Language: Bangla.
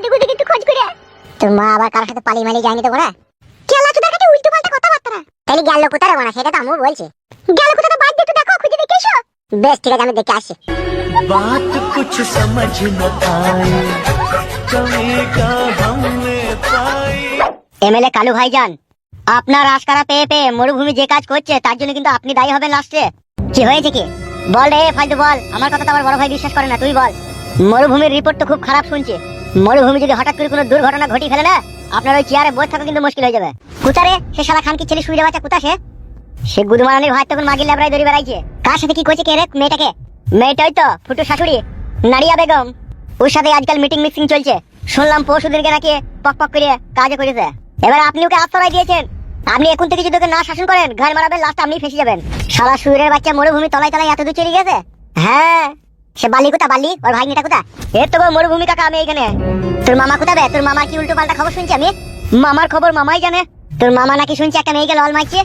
এদিক ওদিক একটু খোঁজ করে তোর মা আবার কারোর সাথে পালিয়ে মালিয়ে যায়নি তো বড়া কেলা তোদের কাছে উল্টো পাল্টা কথাবার্তা তাহলে গেল কোথায় বনা সেটা তো আমিও বলছি গেল কোথায় বাদ দিয়ে একটু দেখো খুঁজে দেখে এসো বেশ ঠিক আছে আমি দেখে আসছি बात कुछ समझ न आए कमी का हमने पाई এমএলএ কালু ভাইজান আপনার আশকারা পেয়ে পেয়ে মরুভূমি যে কাজ করছে তার জন্য কিন্তু আপনি দায়ী হবেন লাস্টে কি হয়েছে কি বল রে ফালতু বল আমার কথা তো আমার বড় ভাই বিশ্বাস করে না তুই বল মরুভূমির রিপোর্ট তো খুব খারাপ শুনছে মরুভূমি যদি হঠাৎ করে কোনো দুর্ঘটনা ঘটি ফেলে না, আপনার ওই চেয়ারে বসে থাকা কিন্তু মুশকিল হয়ে যাবে। কুতারে সে শালা খান কি ছেলে শুয়ে বাচ্চা কুতা সে? সে গুদমারানির ভাই তখন মাগির ল্যাবরায় দড়ি বেড়াইছে। কার সাথে কি করছে কে রে মেয়েটাকে? মেয়েটাই তো, ফুটু শাশুড়ি, নারিয়া বেগম। ওর সাথে আজকাল মিটিং মিক্সিং চলছে। শুনলাম পরশু দিনকে নাকি পক পক করে কাজে করেছে। এবার আপনি ওকে আশ্রয় দিয়েছেন। আপনি এখন থেকে যদি ওকে না শাসন করেন ঘর মারাবেন লাস্ট আপনি ফেসে যাবেন। সারা সুরের বাচ্চা মরুভূমি তলায় তলায় এত দূর চলে গেছে? হ্যাঁ। সে বালি কোথা, বালি? ওর ভাগ্নিটা কোথা? এর তো মরুভূমি কাকা, আমি এখানে তোর মামা কোথা বে? তোর মামা কি উল্টো পাল্টা খবর শুনছি? আমি? মামার খবর মামাই জানে। তোর মামা নাকি শুনছি একটা মেয়েকে লল মাইছে